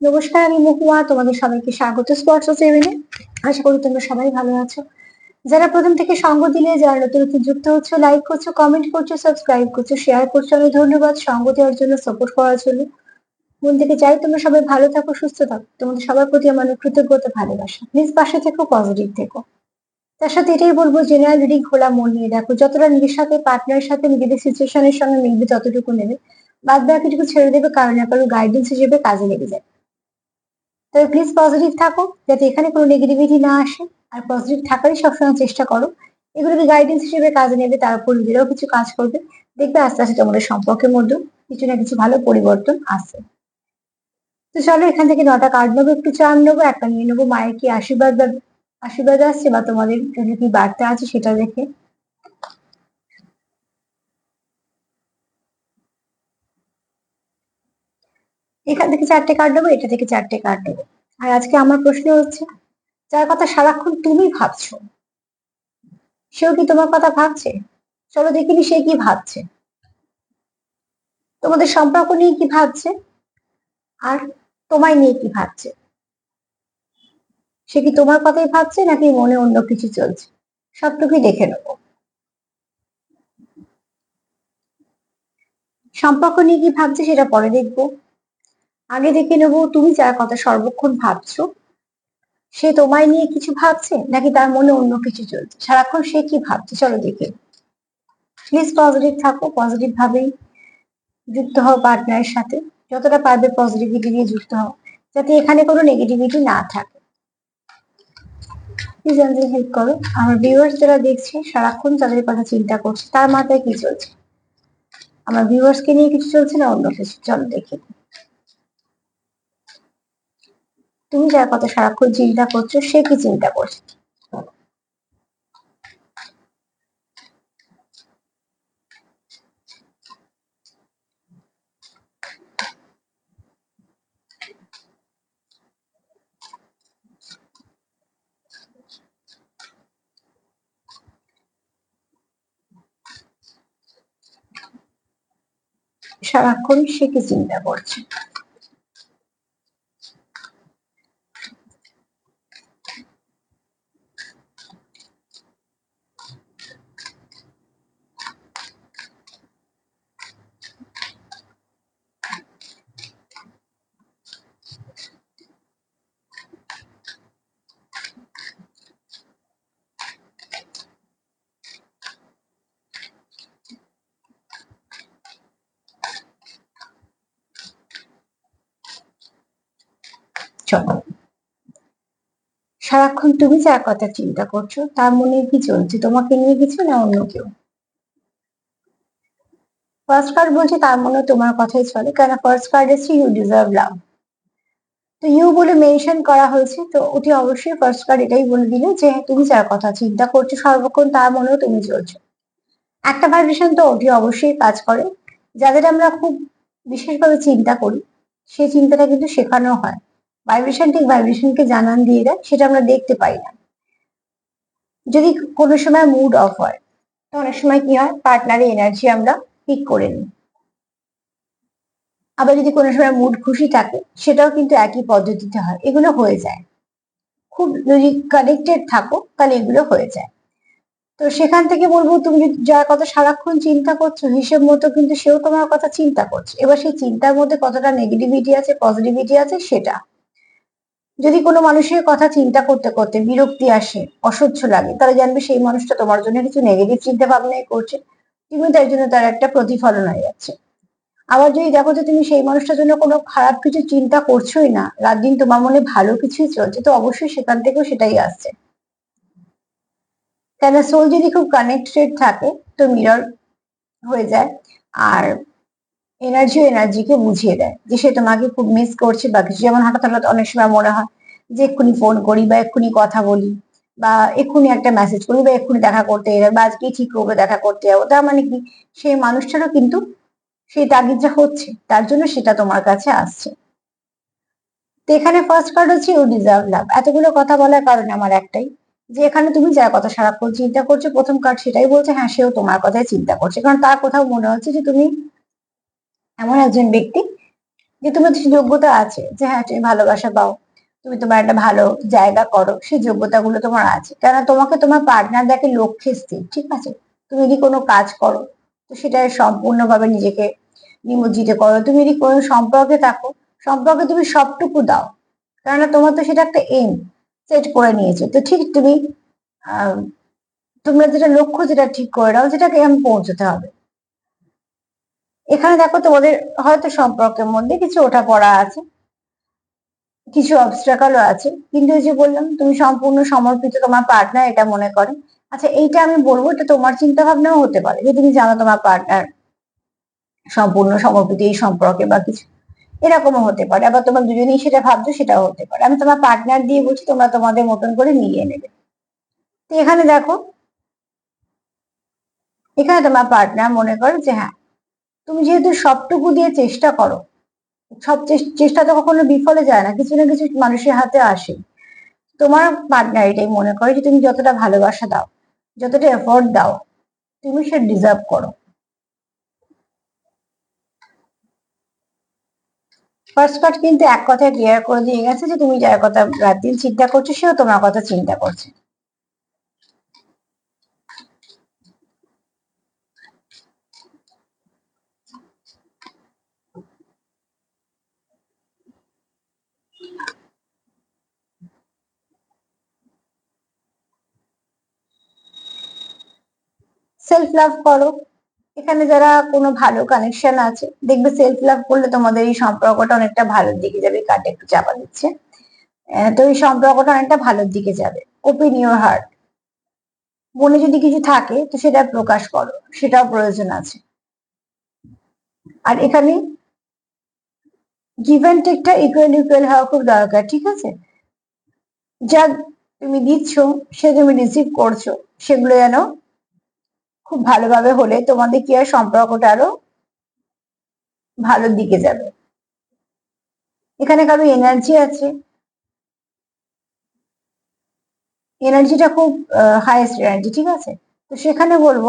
নমস্কার, আমি মহুয়া, তোমাদের সবাইকে স্বাগত স্পর্শ সেভেনে আশা করি তোমরা সবাই ভালো আছো। যারা প্রথম থেকে সঙ্গ দিলে, যারা নতুন নতুন যুক্ত হচ্ছে লাইক করছ কমেন্ট করছ সাবস্ক্রাইব করছ শেয়ার করছ, অনেক ধন্যবাদ সঙ্গ দেওয়ার জন্য সাপোর্ট করার জন্য। মন থেকে চাই তোমরা সবাই ভালো থাকো, সুস্থ থাকো। তোমাদের সবার প্রতি আমার কৃতজ্ঞতা, ভালোবাসা। প্লিজ পাশে থেকো পজিটিভ থেকো। তার সাথে এটাই বলব জেনারেল রিডিং খোলা মন নিয়ে দেখো যতটা নিজের সাথে পার্টনারের সাথে, নিজেদের সিচুয়েশনের সঙ্গে মিলবে, ততটুকু নেবে। বাদ বাকিটুকু ছেড়ে দেবে কারণ না গাইডেন্স হিসেবে কাজে লেগে যায় তবে প্লিজ পজিটিভ থাকো, যাতে এখানে কোনো নেগেটিভিটি না আসে। আর পজিটিভ থাকারই সবসময় চেষ্টা করো। এগুলোকে গাইডেন্স হিসেবে কাজে নেবে? তার উপর নিজেরাও কিছু কাজ করবে। দেখবে আস্তে আস্তে তোমাদের সম্পর্কের মধ্যে কিছু না কিছু ভালো পরিবর্তন আসে। তো চলো, এখান থেকে নটা কার্ড নেব, একটু চার নেব, একটা নিয়ে নেব, মায়ের কি আশীর্বাদ আশীর্বাদ আসছে বা তোমাদের কি বার্তা আছে সেটা দেখে এখান থেকে চারটে কার্ড নেব, এটা থেকে চারটে কার্ড নেব। আর আজকে আমার প্রশ্ন হচ্ছে, যার কথা সারাক্ষণ তুমি ভাবছ, সেও কি তোমার কথা ভাবছে? চলো দেখিনি সে কি ভাবছে। তোমাদের সম্পর্ক নিয়ে কি ভাবছে? আর তোমায় নিয়ে কি ভাবছে? সে কি তোমার কথাই ভাবছে, নাকি মনে অন্য কিছু চলছে? সবটুকুই দেখে নেব। সম্পর্ক নিয়ে কি ভাবছে সেটা পরে দেখব। আগে দেখে নেব তুমি যার কথা সর্বক্ষণ ভাবছ। সে তোমায় নিয়ে কিছু ভাবছে নাকি তার মনে অন্য কিছু চলছে? সারাক্ষণ সে কি ভাবছে? চলো দেখে। প্লিজ পজিটিভ থাকো পজিটিভ ভাবেই যুক্ত হও পার্টনারের সাথে। যতটা পারবে পজিটিভিটি নিয়ে যুক্ত হও, যাতে এখানে কোনো নেগেটিভিটি না থাকে। প্লিজ আমাদের হেল্প করো। আমার ভিউয়ার্স যারা দেখছে, সারাক্ষণ তাদের কথা চিন্তা করছে, তার মাথায় কি চলছে? আমার ভিউয়ার্সকে নিয়ে কিছু চলছে না অন্য কিছু? চলো দেখে তুমি যার কথা সারাক্ষণ চিন্তা করছ, সে কি চিন্তা করছে? সারাক্ষণ সে কি চিন্তা করছে চলো সারাক্ষণ তুমি যার কথা চিন্তা করছ, তার মনে কি চলছে? তোমাকে নিয়ে কিছু না অন্য কেউ? ফার্স্ট কার্ড বলছে তার মনে তোমার কথাই চলে কেন ফার্স্ট কার্ড এসছে ইউ ডিজার্ভ লাভ তো ইউ বলে মেনশন করা হয়েছে, তো ওটি অবশ্যই ফার্স্ট কার্ড এটাই বলে দিল যে তুমি যার কথা চিন্তা করছ, সর্বক্ষণ তার মনেও তুমি চলছো। একটা ভাইব্রেশন তো ওটি অবশ্যই কাজ করে। যাদের আমরা খুব বিশেষভাবে চিন্তা করি সেই চিন্তাটা কিন্তু শেখানো হয়। ভাইব্রেশন ঠিক ভাইব্রেশনকে জানান দিয়ে দেয় সেটা আমরা দেখতে পাই না। যদি কোনো সময় মুড অফ হয়, তো অনেক সময় কি হয় পার্টনারের এনার্জি আমরা পিক করে নিই। আবার যদি কোনো সময় মুড খুশি থাকে, সেটাও কিন্তু একই পদ্ধতিতে হয়, এগুলো হয়ে যায়। খুব যদি কানেক্টেড থাকো, তাহলে এগুলো হয়ে যায়। তো সেখান থেকে বলব, তুমি যার কথা সারাক্ষণ চিন্তা করছ, হিসেব মতো কিন্তু সেও তোমার কথা চিন্তা করছে। এবার সেই চিন্তার মধ্যে কতটা নেগেটিভিটি আছে পজিটিভিটি আছে, সেটা। যদি কোনো মানুষের কথা চিন্তা করতে করতে বিরক্তি আসে, অসহ্য লাগে তাহলে জানবে সেই মানুষটা তোমার জন্য কিছু নেগেটিভ চিন্তা ভাবনাই করছে। তুমি তার জন্য তার একটা প্রতিফলন হয়ে যাচ্ছে। আবার যদি দেখো যে তুমি সেই মানুষটার জন্য কোনো খারাপ কিছু চিন্তা করছোই না রাত দিন তোমার মনে ভালো কিছুই চলছে, তো অবশ্যই সেখান থেকেও সেটাই আসছে। কেন? সোল যদি খুব কানেক্টেড থাকে, তো মিরর হয়ে যায়। আর এনার্জি এনার্জিকে বুঝিয়ে দেয় যে সে তোমাকে খুব মিস করছে বা কিছু। যেমন হঠাৎ হঠাৎ অনেক সময় মনে হয় যে এক্ষুনি ফোন করি বা এক্ষুনি কথা বলি বা এক্ষুনি একটা মেসেজ করি বা এক্ষুনি দেখা করতে এলে বা আজকে ঠিক করব, দেখা করতে যাব। তার মানে কি? সেই মানুষটারও কিন্তু সেই তাগিদটা হচ্ছে, তার জন্য সেটা তোমার কাছে আসছে। তো এখানে ফার্স্ট কার্ড হচ্ছে ইউ ডিজার্ভ লাভ এতগুলো কথা বলার কারণে আমার একটাই যে এখানে তুমি যার কথা সারাক্ষণ চিন্তা করছ, প্রথম কার্ড সেটাই বলছে হ্যাঁ সেও তোমার কথাই চিন্তা করছে। কারণ তার কোথাও মনে হচ্ছে যে তুমি এমন একজন ব্যক্তি যে তোমার সেই যোগ্যতা আছে, যে হ্যাঁ তুমি ভালোবাসা পাও, তুমি তোমার একটা ভালো জায়গা করো, সেই যোগ্যতাগুলো তোমার আছে। কেন তোমাকে তোমার পার্টনার দেখে লক্ষ্যে স্থির, ঠিক আছে? তুমি যদি কোনো কাজ করো, তো সেটা সম্পূর্ণভাবে নিজেকে নিমজ্জিত করো। তুমি যদি কোনো সম্পর্কে থাকো, সম্পর্কে তুমি সবটুকু দাও। কেননা তোমার তো সেটা একটা এম সেট করে নিয়েছো। তো ঠিক তুমি তোমরা যেটা লক্ষ্য যেটা ঠিক করে নাও, যেটাকে এম পৌঁছতে হবে। এখানে দেখো তোমাদের হয়তো সম্পর্কের মধ্যে কিছু ওঠা পড়া আছে, কিছু অবস্ট্রাকলও আছে, কিন্তু যে বললাম, তুমি সম্পূর্ণ সমর্পিত তোমার পার্টনার এটা মনে করে। আচ্ছা এইটা আমি বলব, এটা তোমার চিন্তা ভাবনাও হতে পারে যে তুমি জানো তোমার পার্টনার সম্পূর্ণ সমর্পিত এই সম্পর্কে বা কিছু। এরকমও হতে পারে, আবার তোমার দুজনেই সেটা ভাবছ সেটাও হতে পারে। আমি তোমার পার্টনার দিয়ে বলছি, তোমরা তোমাদের মতন করে মিলিয়ে নেবে। তো এখানে দেখো, এখানে তোমার পার্টনার মনে করো যে হ্যাঁ তুমি যেহেতু সবটুকু দিয়ে চেষ্টা করো, সব চেষ্টা তো কখনো বিফলে যায় না, কিছু না কিছু মানুষের হাতে আসে। তোমার পার্টনার এটাই মনে করে যে তুমি যতটা ভালোবাসা দাও, যতটা এফোর্ট দাও, তুমি সে ডিজার্ভ করো। ফার্স্ট কার্ড কিন্তু এক কথায় ক্লিয়ার করে দিয়ে গেছে যে তুমি যার কথা রাত দিন চিন্তা করছ, সেও তোমার কথা চিন্তা করছে। সেলফ লাভ করো। এখানে যারা কোনো ভালো কানেকশন আছে, দেখবে সেলফ লাভ করলে তোমাদের এই সম্পর্কটা অনেকটা ভালোর দিকে যাবে, কাটে, একটু চাপা দিচ্ছে। তো এই সম্পর্কটা অনেকটা ভালোর দিকে যাবে। ওপেন ইউর হার্ট মনে যদি কিছু থাকে, তো সেটা প্রকাশ করো। সেটাও প্রয়োজন আছে। আর এখানে গিভ অ্যান্ড টেকটা ইকুয়াল ইকুয়াল হওয়া খুব দরকার, ঠিক আছে? যা তুমি দিচ্ছ, সে তুমি রিসিভ করছ, সেগুলো যেন খুব ভালোভাবে হলে তোমাদের কি আর সম্পর্কটা আরও ভালোর দিকে যাবে। এখানে কারও এনার্জি আছে? এনার্জিটা খুব হাইয়েস্ট এনার্জি ঠিক আছে? তো সেখানে বলব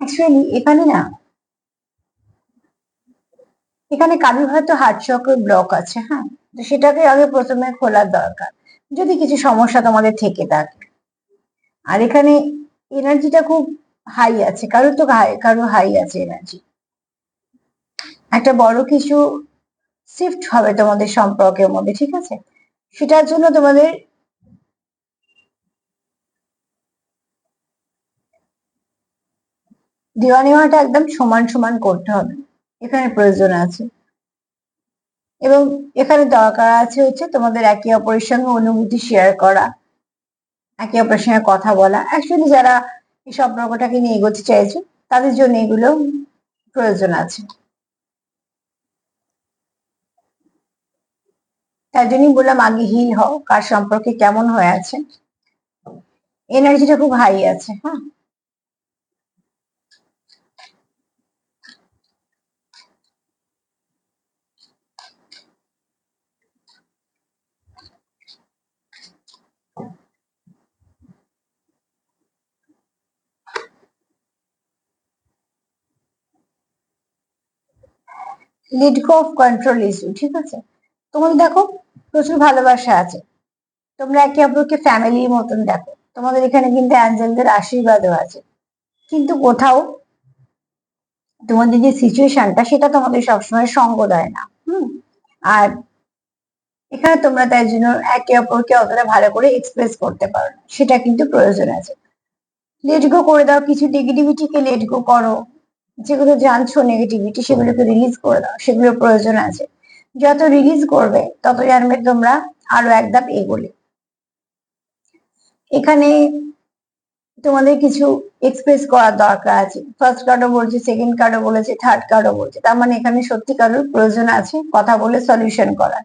অ্যাকচুয়ালি এখানে না, এখানে কারোর হয়তো হার্ট চক্রের ব্লক আছে হ্যাঁ? তো সেটাকে আগে প্রথমে খোলার দরকার। যদি কিছু সমস্যা তোমাদের থেকে থাকে। আর এখানে এনার্জিটা খুব হাই আছে, কারোর তো কারও হাই আছে এনার্জি একটা বড় কিছু শিফট হবে তোমাদের সম্পর্কের মধ্যে, ঠিক আছে? সেটার জন্য তোমাদের দেওয়া নেওয়াটা একদম সমান সমান করতে হবে। এখানে প্রয়োজন আছে। এবং এখানে দরকার আছে হচ্ছে তোমাদের একে অপরের সঙ্গে অনুভূতি শেয়ার করা, একে অপরের সঙ্গে কথা বলা। অ্যাকচুয়ালি যারা এই সম্পর্কটাকে নিয়ে এগোতে চাইছে, তাদের জন্য এগুলো প্রয়োজন আছে। তাই জন্যই বললাম, আগে হিল হও, কার সম্পর্কে কেমন হয়ে আছে। এনার্জিটা খুব হাই আছে হ্যাঁ? Let go of control issue ঠিক আছে? তোমাদের দেখো, প্রচুর ভালোবাসা আছে। তোমরা একে অপরকে ফ্যামিলির মতন দেখো। তোমাদের এখানে কিন্তু অ্যাঞ্জেলদের আশীর্বাদও আছে। কিন্তু কোথাও তোমাদের যে সিচুয়েশনটা সেটা তোমাদের সবসময় সঙ্গ দেয় না। হুম? আর এখানে তোমরা তাই জন্য একে অপরকে অতটা ভালো করে এক্সপ্রেস করতে পারো না। সেটা কিন্তু প্রয়োজন আছে। লেট গো করে দাও, কিছু নেগেটিভিটিকে লেট গো করো। যেগুলো জানছো নেগেটিভিটি সেগুলোকে রিলিজ করে দাও সেগুলো প্রয়োজন আছে। যত রিলিজ করবে তত জানবে তোমরা আরও এক ধাপ এগোলে। এখানে তোমাদের কিছু এক্সপ্রেস করার দরকার আছে। ফার্স্ট কার্ডও বলছে সেকেন্ড কার্ডও বলেছে থার্ড কার্ডও বলছে। তার মানে এখানে সত্যি কারোর প্রয়োজন আছে কথা বলে সলিউশন করার।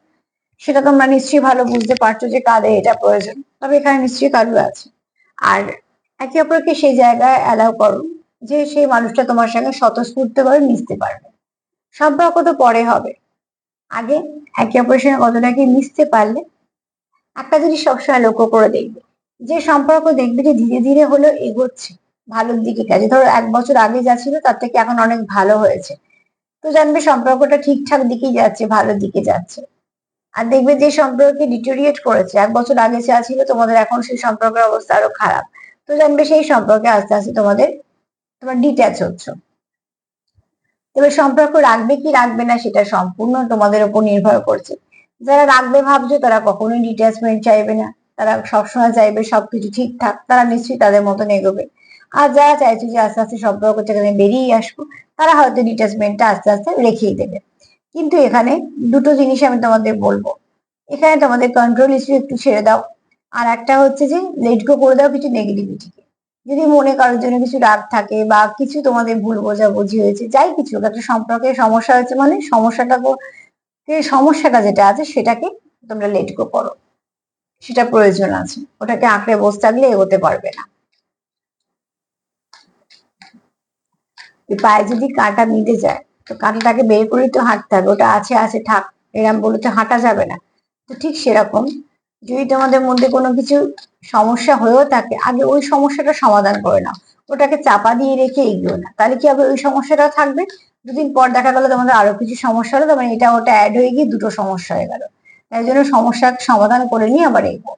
সেটা তোমরা নিশ্চয়ই ভালো বুঝতে পারছ যে কাদের এটা প্রয়োজন। তবে এখানে নিশ্চয়ই কারোর আছে। আর একে অপরকে সেই জায়গায় অ্যালাউ করো। যে সেই মানুষটা তোমার সঙ্গে স্বতঃস্ফূর্ত ভাবে মিশতে পারবে। সম্পর্ক তো পরে হবে। আগে একে অপরের সঙ্গে কতটা কি মিশতে পারলে, একটা জিনিস সবসময় লক্ষ্য করে দেখবে। যে সম্পর্ক দেখবে যে ধীরে ধীরে হলেও এগোচ্ছে, ভালোর দিকে গেছে। ধরো এক বছর আগে যা ছিল তার থেকে এখন অনেক ভালো হয়েছে। তো জানবে সম্পর্কটা ঠিকঠাক দিকেই যাচ্ছে, ভালোর দিকে যাচ্ছে। আর দেখবে যে সম্পর্কে ডিটোরিয়েট করেছে, এক বছর আগে যা ছিল তোমাদের এখন সেই সম্পর্কের অবস্থা আরও খারাপ। তো জানবে সেই সম্পর্কে আস্তে আস্তে তোমাদের তোমার ডিট্যাচ হচ্ছে। তবে সম্পর্ক রাখবে কি রাখবে না সেটা সম্পূর্ণ তোমাদের উপর নির্ভর করছে। যারা রাখবে ভাবছ তারা কখনোই ডিট্যাচমেন্ট চাইবে না। তারা সবসময় চাইবে সবকিছু ঠিকঠাক। তারা নিশ্চয়ই তাদের মতন এগোবে। আর যারা চাইছে যে আস্তে আস্তে সম্পর্ক থেকে বেরিয়ে আসব, তারা হয়তো ডিট্যাচমেন্টটা আস্তে আস্তে রেখেই দেবে। কিন্তু এখানে দুটো জিনিস আমি তোমাদের বলব। এখানে তোমাদের কন্ট্রোল ইস্যু একটু ছেড়ে দাও। আর একটা হচ্ছে যে লেট গো করে দাও কিছু নেগেটিভিটিকে যদি মনে কারোর জন্য কিছু রাগ থাকে বা কিছু তোমাদের ভুল বোঝাবুঝি হয়েছে, যাই কিছু একটা সম্পর্কে সমস্যা হয়েছে মানে সমস্যাটা সমস্যাটা যেটা আছে সেটাকে তোমরা লেট গো করো। সেটা প্রয়োজন আছে। ওটাকে আঁকড়ে বসে থাকলে এগোতে পারবে না। পায়ে যদি কাঁটা মিটে যায়, তো কাঁটাটাকে বের করেই তো হাঁটতে হবে। ওটা আছে আছে, থাক, এরম বলে তো হাঁটা যাবে না। তো ঠিক সেরকম যদি তোমাদের মধ্যে কোনো কিছু সমস্যা হয়েও থাকে, আগে ওই সমস্যাটা সমাধান করে নাও। ওটাকে চাপা দিয়ে রেখে এগিয়েও না তাহলে কি হবে? ওই সমস্যাটা থাকবে। দুদিন পর দেখা গেলো তোমাদের আরও কিছু সমস্যা হলো, তার মানে এটা ওটা অ্যাড হয়ে গিয়ে দুটো সমস্যা হয়ে গেল। তাই জন্য সমস্যার সমাধান করে নিয়ে আবার এগো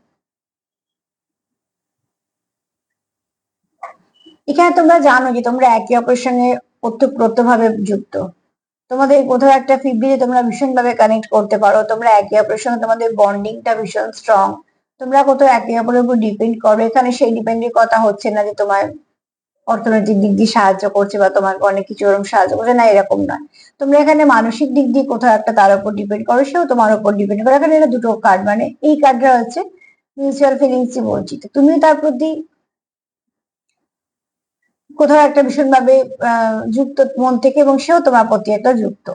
এখানে তোমরা জানো যে তোমরা একে অপরের সঙ্গে ওতপ্রোতভাবে যুক্ত। তোমাদের কোথাও একটা ফিবরিতে তোমরা ভীষণভাবে কানেক্ট করতে পারো। তোমরা একে অপরের সঙ্গে তোমাদের বন্ডিংটা ভীষণ স্ট্রং তোমরা কোথাও একে অপরের উপর ডিপেন্ড করো এখানে সেই ডিপেন্ডের কথা হচ্ছে না যে তোমার অর্থনৈতিক দিক দিয়ে সাহায্য করছে বা তোমাকে অনেক কিছু ওরকম সাহায্য করছে। না, এরকম নয়। তোমরা এখানে মানসিক দিক দিয়ে কোথাও একটা তার উপর ডিপেন্ড করো, সেও তোমার উপর ডিপেন্ড করে এখানে এটা দুটো কার্ড মানে এই কার্ডটা হচ্ছে মিউচুয়াল ফিলিংসই বলছি তুমিও তার প্রতি কোথাও একটা ভীষণভাবে যুক্ত মন থেকে এবং সেও তোমার প্রতি একটা যুক্ত।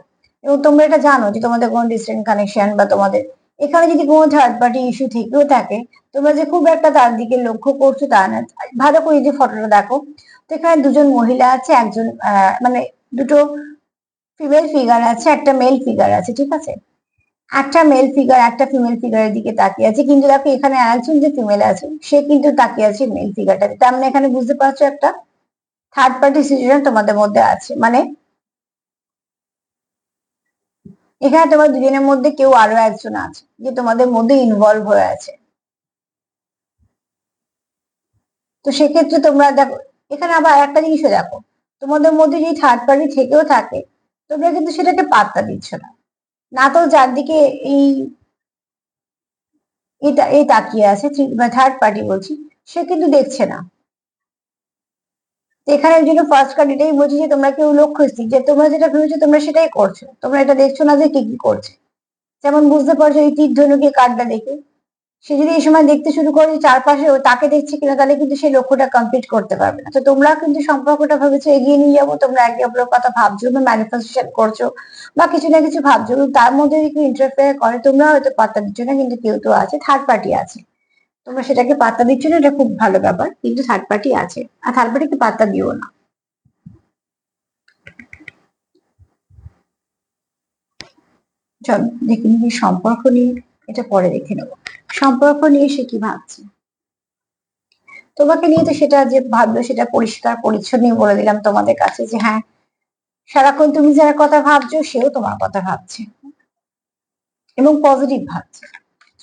এবং তোমরা এটা জানো যে তোমাদের কোনো ডিস্টেন্ট কানেকশন বা তোমাদের এখানে যদি কোনো থার্ড পার্টি ইস্যু থেকেও থাকে, তোমরা যে খুব একটা তার দিকে লক্ষ্য করছ তা না। ভালো করে যে ফটোটা দেখো, তো এখানে দুজন মহিলা আছে, একজন মানে দুটো ফিমেল ফিগার আছে, একটা মেল ফিগার আছে, ঠিক আছে? একটা মেল ফিগার একটা ফিমেল ফিগারের দিকে তাকিয়ে আছে। কিন্তু দেখো এখানে একজন যে ফিমেল আছে, সে কিন্তু তাকিয়ে আছে মেল ফিগারটাতে তার মানে এখানে বুঝতে পারছ একটা? থার্ড পার্টি সিচুয়েশন তোমাদের মধ্যে আছে মানে এখানে তোমার দুজনের মধ্যে কেউ আরও একজন আছে, যে তোমাদের মধ্যে ইনভলভ হয়ে আছে। তো সেক্ষেত্রে তোমরা দেখো, এখানে আবার একটা জিনিসও দেখো, তোমাদের মধ্যে যদি থার্ড পার্টি থেকেও থাকে, তোমরা কিন্তু সেটাকে পাত্তা দিচ্ছ না। না তো যার দিকে এই এই তাকিয়ে আছে থার্ড পার্টি বলছি, সে কিন্তু দেখছে না। এখানে জন্য ফার্স্ট কার্ড এটাই বলছি যে তোমরা কেউ লক্ষ্যস্থির যে তোমরা যেটা ভেবেছো তোমরা সেটাই করছ। তোমরা এটা দেখছ না যে কি কি করছে। যেমন বুঝতে পারছ এই তীর ধনুকে কার্ডটা দেখে। সে যদি এই সময় দেখতে শুরু করে চারপাশে ও তাকে দেখছে কিনা, তাহলে কিন্তু সেই লক্ষ্যটা কমপ্লিট করতে পারবে না। তো তোমরা কিন্তু সম্পর্কটা ভেবেছো এগিয়ে নিয়ে যাব, তোমরা একে অপরের কথা ভাবছ বা ম্যানিফেস্টেশন করছ বা কিছু না কিছু ভাবছ। তার মধ্যে যদি কেউ ইন্টারফেয়ার করে, তোমরা হয়তো পাত্তা দিচ্ছ না, কিন্তু কেউ তো আছে থার্ড পার্টি আছে। তোমরা সেটাকে পাত্তা দিচ্ছ না, এটা খুব ভালো ব্যাপার, কিন্তু থার্ড পার্টি আছে। আর থার্ড পার্টিকে পাত্তা দিও না। দেখে নিবি সম্পর্ক নিয়ে এটা পরে দেখে নেব। সম্পর্ক নিয়ে সে কি ভাবছে? তোমাকে নিয়ে তো সেটা যে ভাবলো, সেটা পরিষ্কার পরিচ্ছন্ন বলে দিলাম তোমাদের কাছে যে হ্যাঁ সারাক্ষণ তুমি যার কথা ভাবছ, সেও তোমার কথা ভাবছে। এবং পজিটিভ ভাবছে।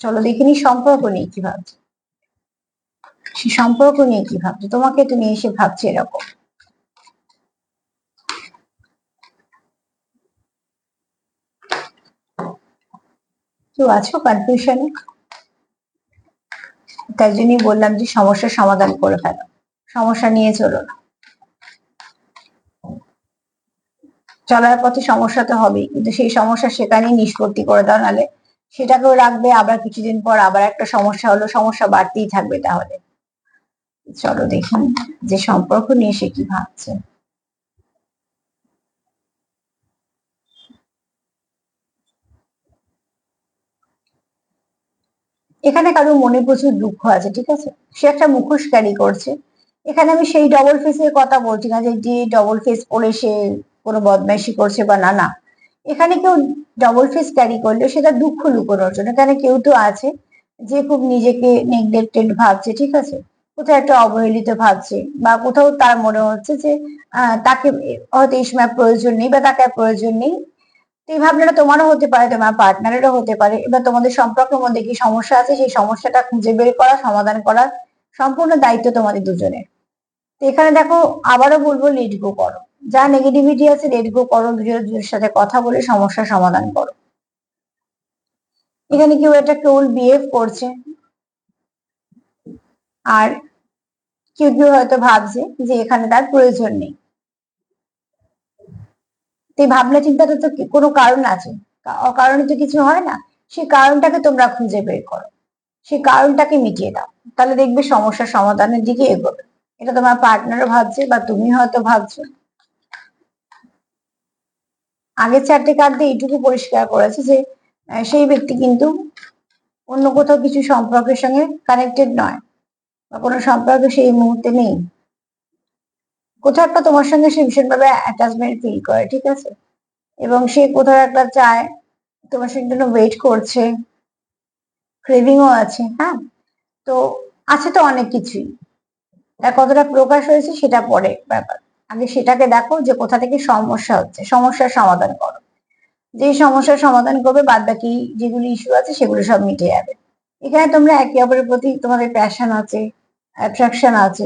চলো দেখিনি সম্পর্ক নিয়ে কি ভাবছে। সে সম্পর্ক নিয়ে কি ভাবছে? তোমাকে তো নিয়ে এসে ভাবছে এরকম। কেউ আছো কনফিউশনে তাই জন্যই বললাম যে সমস্যার সমাধান করে ফেলো। সমস্যা নিয়ে চলো না। চলার পথে সমস্যা তো হবেই, কিন্তু সেই সমস্যা সেখানেই নিষ্পত্তি করে দাও নালে সেটাকেও রাখবে, আবার কিছুদিন পর আবার একটা সমস্যা হলো, সমস্যা বাড়তেই থাকবে তাহলে। চলো দেখি যে সম্পর্ক নিয়ে সে কি ভাবছে। এখানে কারও মনে প্রচুর দুঃখ আছে, ঠিক আছে? সে একটা মুখোশ ক্যারি করছে। এখানে আমি সেই ডবল ফেসের কথা বলছি না যে যে ডবল ফেস পরে সে কোনো বদমাইশি করছে বা না না। এখানে কেউ ডবল ফেস ক্যারি করলে সেটা দুঃখ লুকোনোর জন্য। এখানে কেউ তো আছে যে খুব নিজেকে নেগলেক্টেড ভাবছে, ঠিক আছে? কোথাও একটা অবহেলিত ভাবছে বা কোথাও তার মনে হচ্ছে যে তাকে হয়তো এই সময় প্রয়োজন নেই বা তাকে প্রয়োজন নেই। তো এই ভাবনাটা তোমারও হতে পারে, তোমার পার্টনারেরও হতে পারে এবার তোমাদের সম্পর্কের মধ্যে কি সমস্যা আছে সেই সমস্যাটা খুঁজে বের করা, সমাধান করার সম্পূর্ণ দায়িত্ব তোমাদের দুজনের। তো এখানে দেখো, আবারও বলব লেট গো করো। যা নেগেটিভিটি আছে লেট গো করো, দুজনের সাথে কথা বলে সমস্যার সমাধান করো। এখানে কেউ একটা ক্রোল বিহেভ করছে। আর কেউ কেউ হয়তো ভাবছে যে এখানে তার প্রয়োজন নেই। তো ভাবনা চিন্তাটা তো কোনো কারণ আছে। অকারণে তো কিছু হয় না। সেই কারণটাকে তোমরা খুঁজে বের করো। সেই কারণটাকে মিটিয়ে দাও। তাহলে দেখবে সমস্যার সমাধানের দিকে এগোবে। এটা তোমার পার্টনারও ভাবছে বা তুমি হয়তো ভাবছ। আগের চারটে কার্ড দিয়ে এইটুকু পরিষ্কার করেছে যে সেই ব্যক্তি কিন্তু অন্য কোথাও কিছু সম্পর্কের সঙ্গে কানেক্টেড নয়। বা কোনো সম্পর্ক সেই মুহূর্তে নেই। কোথাও একটা তোমার সঙ্গে সে ভীষণভাবে অ্যাটাচমেন্ট ফিল করে, ঠিক আছে? এবং সে কোথাও একটা চায়, তোমার সঙ্গে জন্য ওয়েট করছে ক্রেভিংও আছে হ্যাঁ? তো আছে তো অনেক কিছুই। তার কতটা প্রকাশ হয়েছে সেটা পরে ব্যাপার। আগে সেটাকে দেখো যে কোথা থেকে সমস্যা হচ্ছে, সমস্যার সমাধান করো। যে সমস্যার সমাধান করবে বাদ বাকি যেগুলো ইস্যু আছে সেগুলো সব মিটে যাবে। এখানে তোমরা একে অপরের প্রতি তোমাদের প্যাশন আছে অ্যাট্রাকশন আছে,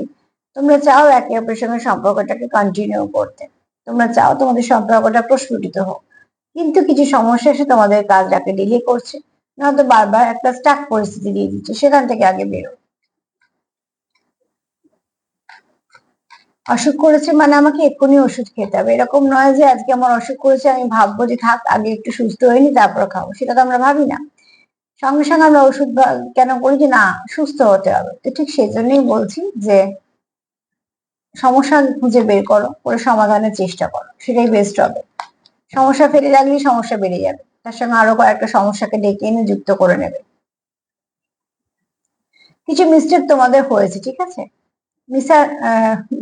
তোমরা চাও একে অপরের সঙ্গে সম্পর্কটাকে কন্টিনিউ করতে। তোমরা চাও তোমাদের সম্পর্কটা প্রস্ফুটিত হোক। কিন্তু কিছু সমস্যা এসে তোমাদের কাজটাকে ডিলে করছে, নয়তো বারবার একটা স্টাক পরিস্থিতি দিয়ে দিচ্ছে, সেখান থেকে আগে বেরো। অসুখ করেছে মানে আমাকে এক্ষুনি ওষুধ খেতে হবে। এরকম নয় যে আজকে আমার অসুখ করেছে, আমি ভাববো যে থাক, আগে একটু সুস্থ হয়নি তারপর খাব। সেটা তো আমরা ভাবি না। সঙ্গে সঙ্গে আমরা ওষুধ কেন করি যে না, সুস্থ হতে হবে। তো ঠিক সেই জন্যই বলছি যে, সমস্যা খুঁজে বের করো, করে সমাধানের চেষ্টা করো। সেটাই বেস্ট হবে। সমস্যা ফেলে রাখলেই সমস্যা বেড়ে যাবে। তার সঙ্গে আরও কয়েকটা সমস্যাকে ডেকে এনে যুক্ত করে নেবে। কিছু মিস্টেক তোমাদের হয়েছে, ঠিক আছে? মিসআ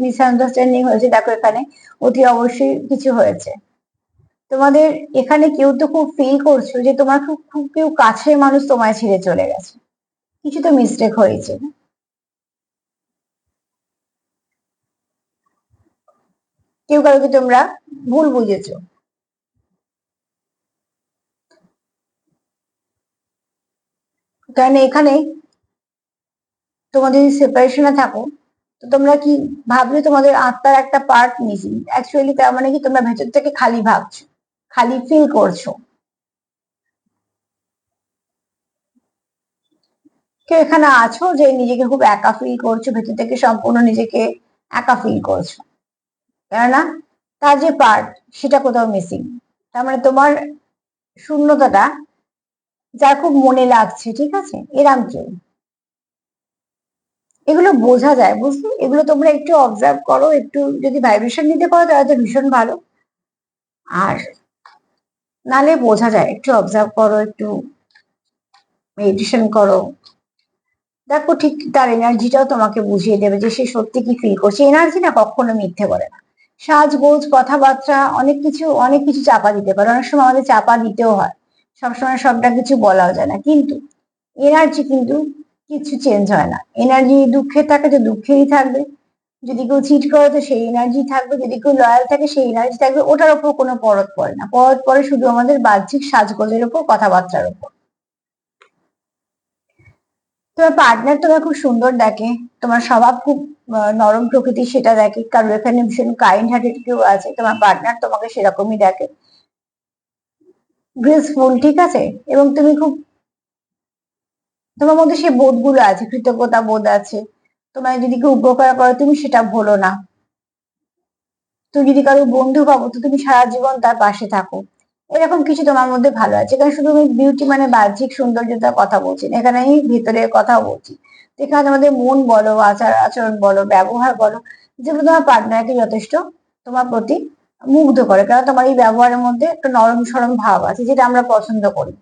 মিসআন্ডারস্ট্যান্ডিং হয়েছে। দেখো এখানে অতি অবশ্যই কিছু হয়েছে। তোমাদের এখানে কেউ তো খুব ফিল করছ যে তোমার খুব খুব কেউ কাছের মানুষ তোমায় ছেড়ে চলে গেছে। কিছু তো মিস্টেক হয়েছে। কেউ কাউকে তোমরা ভুল বুঝেছ। কারণ এখানে তোমাদের যদি সেপারেশনে থাকো, তো তোমরা কি ভাবলে তোমাদের আত্মার একটা পার্ট মিসিং অ্যাকচুয়ালি তার মানে কি তোমরা ভেতর থেকে খালি ভাবছ। খালি ফিল করছ। কেউ এখানে আছো যে নিজেকে খুব একা ফিল করছ, ভেতর থেকে সম্পূর্ণ নিজেকে একা ফিল করছ? কেননা তার যে পার্ট সেটা কোথাও মিসিং তার মানে তোমার শূন্যতাটা যার খুব মনে লাগছে, ঠিক আছে? এরাম কেউ। এগুলো বোঝা যায়, বুঝলি? এগুলো তোমরা একটু অবজার্ভ করো, একটু যদি ভাইব্রেশন নিতে পারো, তাহলে তো ভীষণ ভালো। আর নালে বোঝা যায়, একটু অবজার্ভ করো, একটু মেডিটেশন করো। দেখো ঠিক তার এনার্জিটাও তোমাকে বুঝিয়ে দেবে যে সে সত্যি কি ফিল করছে। এনার্জি না কখনো মিথ্যে করে না। সাজগোজ, কথাবার্তা, অনেক কিছু অনেক কিছু চাপা দিতে পারে। অনেক সময় আমাদের চাপা দিতেও হয়। সবসময় সবটা কিছু বলাও যায় না। কিন্তু এনার্জি কিন্তু কিছু চেঞ্জ হয় না। এনার্জি দুঃখে থাকে তো দুঃখেই থাকবে। যদি কেউ চিট করে, তো সেই এনার্জি থাকবে। যদি কেউ লয়াল থাকে, সেই এনার্জি থাকবে। ওটার ওপর কোনো পরত পড়ে না। পরত পড়ে শুধু আমাদের বাহ্যিক সাজগোজের ওপর, কথাবার্তার ওপর। তোমার পার্টনার তোমার খুব সুন্দর দেখে। তোমার স্বভাব খুব নরম প্রকৃতি সেটা দেখে। কারণ এখানে ভীষণ কাইন্ড হার্টেড কেউ আছে, তোমার পার্টনার তোমাকে সেরকমই দেখে। গ্রেসফুল ঠিক আছে? এবং তুমি খুব, তোমার মধ্যে সেই বোধগুলো আছে কৃতজ্ঞতা বোধ আছে। তোমায় যদি কেউ উপকার করে, তুমি সেটা ভুলো না। তুমি যদি কারও বন্ধু ভাবো, তো তুমি সারা জীবন তার পাশে থাকো। এরকম কিছু তোমার মধ্যে ভালো আছে। এখানে শুধু আমি বিউটি মানে বাহ্যিক সৌন্দর্যতার কথা বলছি না, এখানে আমি ভিতরের কথা বলছি। এখানে তোমাদের মন বলো, আচার আচরণ বলো, ব্যবহার বলো, যেগুলো তোমার পার্টনারকে যথেষ্ট তোমার প্রতি মুগ্ধ করে। কারণ তোমার এই ব্যবহারের মধ্যে একটা নরম সরম ভাব আছে, যেটা আমরা পছন্দ করি।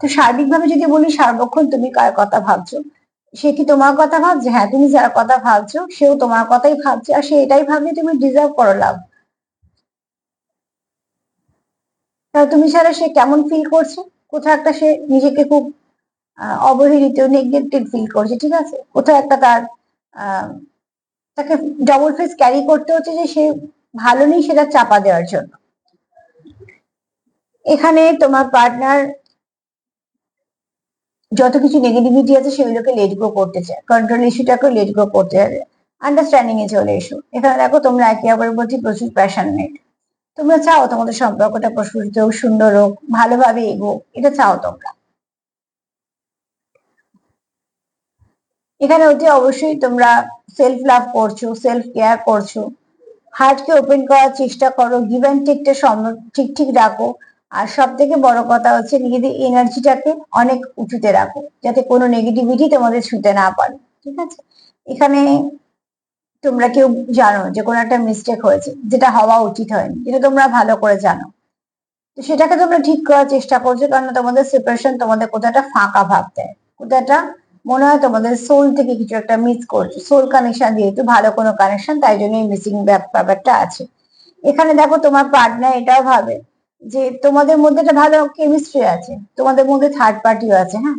তো সার্বিকভাবে যদি বলি, সার্বক্ষণ তুমি কার কথা ভাবছ? সে কি তোমার কথা ভাবছে? হ্যাঁ তুমি যার কথা ভাবছ, সেও তোমার কথাই ভাবছে, আর সে এটাই ভাবলে তুমি ডিজার্ভ করো লাভ। তুমি ছাড়া সে কেমন ফিল করছে? কোথাও একটা সে নিজেকে খুব অবহেলিত নেগলেক্টেড ফিল করছে, ঠিক আছে? কোথাও একটা তার তাকে ডবল ফেস ক্যারি করতে হচ্ছে যে সে ভালো নেই, সেটা চাপা দেওয়ার জন্য। এখানে তোমার পার্টনার যত কিছু নেগেটিভিটি আছে সেগুলোকে লেট গো করতে চায়। কন্ট্রোল ইস্যুটাকে লেট গো করতে হবে আন্ডারস্ট্যান্ডিং এ চলে এসো এখানে দেখো, তোমরা একে অপরের প্রতি প্রচুর প্যাশনেট তোমরা চাও তোমাদের সম্পর্কটা প্রস্ফুটিত হোক সুন্দর হোক, ভালোভাবে এগো এটা চাও তোমরা। এখানে অতি অবশ্যই তোমরা সেলফ লাভ করছ সেলফ কেয়ার করছ হার্টকে ওপেন করার চেষ্টা করো গিভ অ্যান্ড টেকটা ঠিক ঠিক রাখো। আর সব থেকে বড় কথা হচ্ছে নিজেদের এনার্জিটাকে অনেক উঁচুতে রাখো, যাতে কোনো নেগেটিভিটি তোমাদের ছুতে না পারে, ঠিক আছে? এখানে তোমরা কেউ জানো যে কোনো একটা মিস্টেক হয়েছে, যেটা হওয়া উচিত হয়নি, যেটা তোমরা ভালো করে জানো। তো সেটাকে তোমরা ঠিক করার চেষ্টা করছ, কারণ তোমাদের সেপারেশন তোমাদের কোথাও একটা ফাঁকা ভাব দেয় কোথাও একটা মনে হয় তোমাদের সোল থেকে কিছু একটা মিস করছ সোল কানেকশন যেহেতু ভালো কোনো কানেকশন তাই জন্য এই মিসিং ব্যাপারটা আছে। এখানে দেখো তোমার পার্টনার এটাও ভাবে যে তোমাদের মধ্যে একটা ভালো কেমিস্ট্রি আছে, তোমাদের মধ্যে থার্ড পার্টিও আছে হ্যাঁ?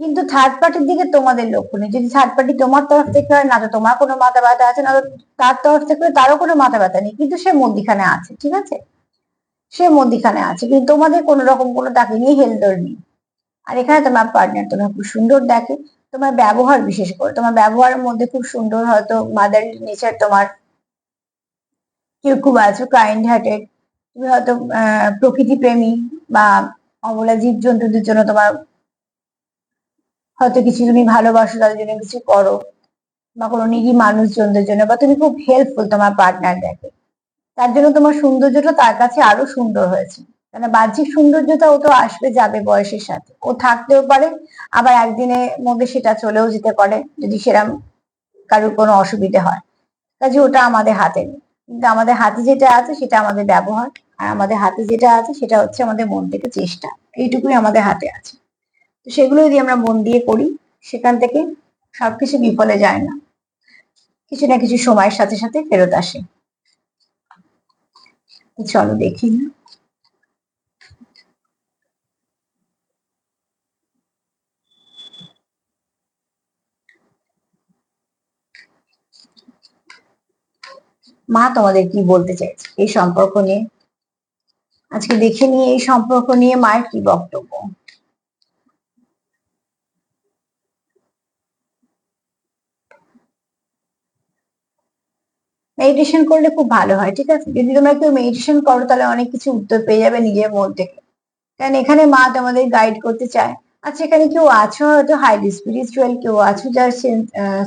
কিন্তু থার্ড পার্টির দিকে তোমাদের লক্ষ্য নেই। যদি থার্ড পার্টি তোমার তরফ থেকে হয়, না তো তোমার কোনো মাথা ব্যথা আছে, না তো তার তরফ থেকে তারও কোনো মাথা ব্যথা নেই। কিন্তু সে মধ্যিখানে আছে, ঠিক আছে? সে মধ্যিখানে আছে, কিন্তু তোমাদের কোনো রকম কোনো তাকে নিয়ে হেলদর নেই। আর এখানে তোমার পার্টনার তোমার খুব সুন্দর দেখে, তোমার ব্যবহার বিশেষ করে, তোমার ব্যবহারের মধ্যে খুব সুন্দর হয়তো মাদার নেচার তোমার কেউ খুব আছো কাইন্ড হার্টেড তুমি হয়তো প্রকৃতি প্রেমী বা অবলা জীব জন্তুদের জন্য তোমার হয়তো কিছু তুমি ভালোবাসো, তাদের জন্য কিছু করো বা কোনো নিজি মানুষজনদের জন্য বা তুমি খুব হেল্পফুল তোমার পার্টনার দেখে। তার জন্য তোমার সৌন্দর্যটা তার কাছে আরও সুন্দর হয়েছে। কেন বাহ্যিক সৌন্দর্যটা ও তো আসবে, যাবে বয়সের সাথে। ও থাকতেও পারে, আবার একদিনের মধ্যে সেটা চলেও যেতে পারে যদি সেরাম কারোর কোনো অসুবিধে হয়। কাজে ওটা আমাদের হাতে নেই। কিন্তু আমাদের হাতে যেটা আছে সেটা আমাদের ব্যবহার। আর আমাদের হাতে যেটা আছে সেটা হচ্ছে আমাদের মন থেকে চেষ্টা। এইটুকুই আমাদের হাতে আছে। তো সেগুলো যদি আমরা মন দিয়ে করি, সেখান থেকে সবকিছু বিফলে যায় না। কিছু না কিছু সময়ের সাথে সাথে ফেরত আসে। চলো দেখি না। মা তোমাদের কি বলতে চাইছে? এই সম্পর্ক নিয়ে? আজকে দেখে নিয়ে এই সম্পর্ক নিয়ে মায়ের কি বক্তব্য? মেডিটেশন করলে খুব ভালো হয়, ঠিক আছে? যদি তোমরা কেউ মেডিটেশন করো, তাহলে অনেক কিছু উত্তর পেয়ে যাবে নিজের মন থেকে। কারণ এখানে মা তোমাদের গাইড করতে চায়। আচ্ছা এখানে কেউ আছো? হয়তো হাইলি স্পিরিচুয়াল কেউ আছো যার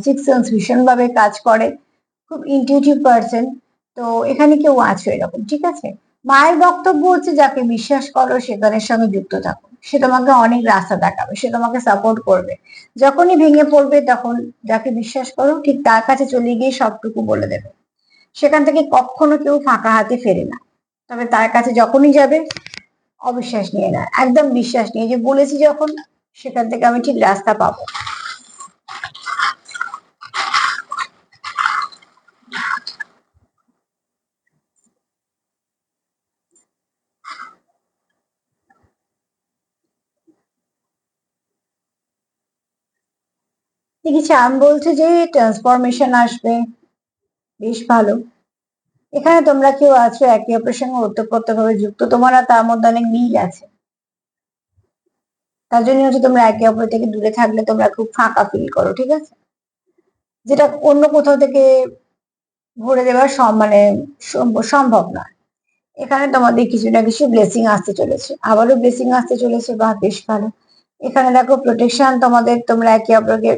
সিক্স সেন্স ভীষণ ভাবে কাজ করে। খুব ইনটিউটিভ পার্সন তো এখানে কেউ আছো এরকম, ঠিক আছে? মায়ের বক্তব্য হচ্ছে যাকে বিশ্বাস করো সেখানের সঙ্গে যুক্ত থাকো সে তোমাকে অনেক রাস্তা দেখাবে, সে তোমাকে সাপোর্ট করবে। যখনই ভেঙে পড়বে তখন যাকে বিশ্বাস করো, ঠিক তার কাছে চলে গিয়ে সবটুকু বলে দেবে। সেখান থেকে কখনো কেউ ফাঁকা হাতে ফেরে না। তবে তার কাছে যখনই যাবে, অবিশ্বাস নিয়ে না একদম বিশ্বাস নিয়ে। যে বলেছি যখন, সেখান থেকে আমি ঠিক রাস্তা পাবো। দেখেছি আমি বলছি যে ট্রান্সফরমেশন আসবে। বেশ ভালো। এখানে তোমরা কেউ আছো? একে অপরের সঙ্গে ওতপ্রোতভাবে যুক্ত। তোমার তার মধ্যে অনেক মিল আছে। তার জন্য হচ্ছে তোমরা একে অপর থেকে দূরে থাকলে তোমরা খুব ফাঁকা ফিল করো, ঠিক আছে? যেটা অন্য কোথাও থেকে ভরে দেওয়া মানে সম্ভব নয়। এখানে তোমাদের কিছু না কিছু ব্লেসিং আসতে চলেছে। আবারও ব্লেসিং আসতে চলেছে। বা বেশ ভালো। এখানে দেখো প্রোটেকশন তোমাদের, তোমরা একে অপরকে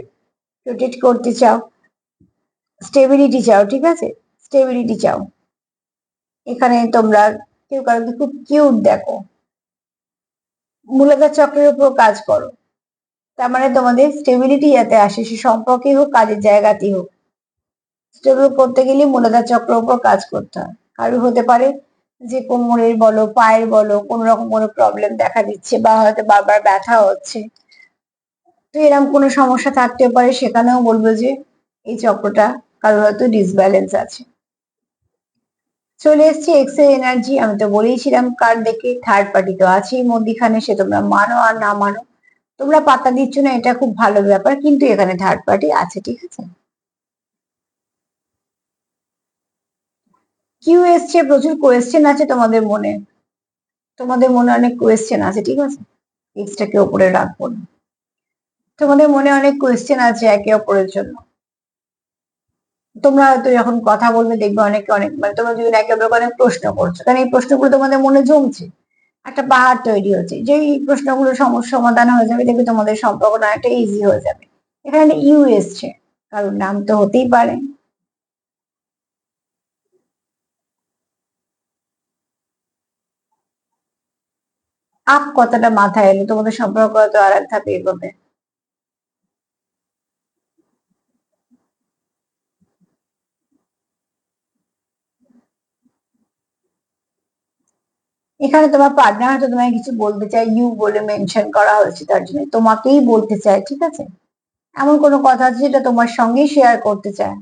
প্রোটেক্ট করতে চাও। স্টেবিলিটি চাও, ঠিক আছে? স্টেবিলিটি চাও। এখানে তোমরা কেউ কারোকে খুব কিউট দেখো। মূলতা চক্রের উপর কাজ করো। তার মানে তোমাদের স্টেবিলিটি যাতে আসে, সে সম্পর্কে হোক, কাজের জায়গাতেই হোক। স্টেবল করতে গেলে মূলতা চক্র উপর কাজ করতে হয়। কারও হতে পারে যে কোমরের বলো, পায়ের বলো, কোন রকম কোনো প্রবলেম দেখা দিচ্ছে বা হয়তো বারবার ব্যথা হচ্ছে। তো এরকম কোনো সমস্যা থাকতে পারে, সেখানেও বলব যে এই চক্রটা কারোর হয়তো ডিসব্যালেন্স আছে। চলে এসছি এক্সের এনার্জি আমি তো বলেইছিলাম কার দেখে থার্ড পার্টি তো আছেই মধ্যিখানে, সে তোমরা মানো আর না মানো। তোমরা পাতা দিচ্ছ না, এটা খুব ভালো ব্যাপার, কিন্তু এখানে থার্ড পার্টি আছে, ঠিক আছে? কিউ এসছে, প্রচুর কোয়েশ্চেন আছে তোমাদের মনে। তোমাদের মনে অনেক কোয়েশ্চেন আছে, ঠিক আছে? এক্সটাকে ওপরে রাখব না। তোমাদের মনে অনেক কোয়েশ্চেন আছে একে অপরের জন্য। তোমরা হয়তো যখন কথা বলবে দেখবে অনেকে অনেক মানে তোমরা যদি একে অপরকে অনেক প্রশ্ন করছ। কারণ এই প্রশ্নগুলো তোমাদের মনে জমছে, একটা পাহাড় তৈরি হচ্ছে। যেই প্রশ্নগুলো সমস্যা সমাধান হয়ে যাবে, দেখবে তোমাদের সম্পর্কটা অনেকটা ইজি হয়ে যাবে। এখানে ইউ এসছে কারণ নাম তো হতেই পারে। আপ কথাটা মাথায় এলো তোমাদের সম্পর্ক তো আর এক ধাপে এগোবে। এখানে তোমার পার্টনার হয়তো তোমায় কিছু বলতে চাই ইউ বলে মেনশন করা হয়েছে তার জন্য। তোমাকেই বলতে চায়, ঠিক আছে? এমন কোনো কথা আছে যেটা তোমার সঙ্গেই শেয়ার করতে চায়?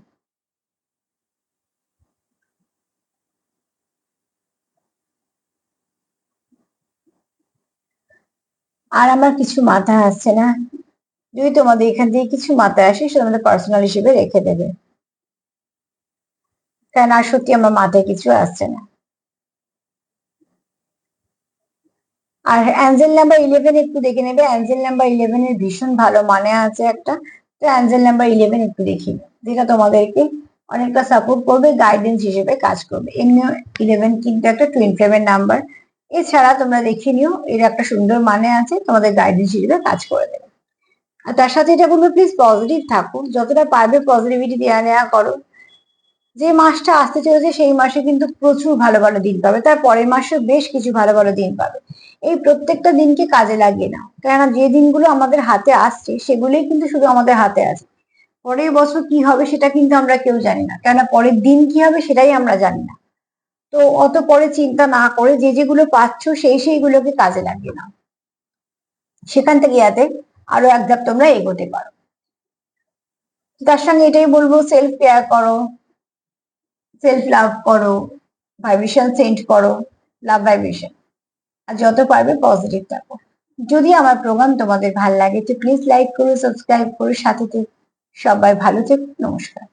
আর আমার কিছু মাথায় আসছে না? যদি তোমাদের এখান থেকে কিছু মাথায় আসে, সেটা আমাদের পার্সোনাল হিসেবে রেখে দেবে। কারণ আর সত্যি আমার মাথায় কিছু আসছে না। আর অ্যাঞ্জেল নাম্বার ইলেভেন একটু দেখে নেবে। অ্যাঞ্জেল নাম্বার ইলেভেন এর ভীষণ ভালো মানে আছে একটা। তো অ্যাঞ্জেল নাম্বার ইলেভেন একটু দেখি। যেটা তোমাদেরকে অনেকটা সাপোর্ট করবে গাইডেন্স হিসেবে কাজ করবে। এমনি ইলেভেন কিন্তু একটা টুইন ফ্লেমের নাম্বার এছাড়া তোমরা দেখে নিও, এর একটা সুন্দর মানে আছে, তোমাদের গাইডেন্স হিসেবে কাজ করে দেবে। আর তার সাথে এটা বলব প্লিজ পজিটিভ থাকো যতটা পারবে পজিটিভিটি দেওয়া নেওয়া করো। যে মাসটা আসতে চলেছে, সেই মাসে কিন্তু প্রচুর ভালো ভালো দিন পাবে। তার পরের মাসেও বেশ কিছু ভালো ভালো দিন পাবে। এই প্রত্যেকটা দিনকে কাজে লাগিয়ে নাও। কেননা যে দিনগুলো আমাদের হাতে আসছে, সেগুলোই কিন্তু শুধু আমাদের হাতে আছে পরের বছর কি হবে সেটা কিন্তু আমরা কেউ জানি না। কেননা পরের দিন কি হবে সেটাই আমরা জানি না। তো অত পরে চিন্তা না করে যে যেগুলো পাচ্ছ, সেই সেইগুলোকে কাজে লাগিয়ে নাও। সেখান থেকে যাতে আরও এক ধাপ তোমরা এগোতে পারো। তার সঙ্গে এটাই বলব সেলফ কেয়ার করো। সেলফ লাভ করো ভাইব্রেশন সেন্ড করো লাভ ভাইব্রেশন আর যত পারবে পজিটিভ থাকো। যদি আমার প্রোগ্রাম তোমাদের ভালো লাগে, তো প্লিজ লাইক করো সাবস্ক্রাইব করো, সাথে সবাই ভালো থেকো, নমস্কার।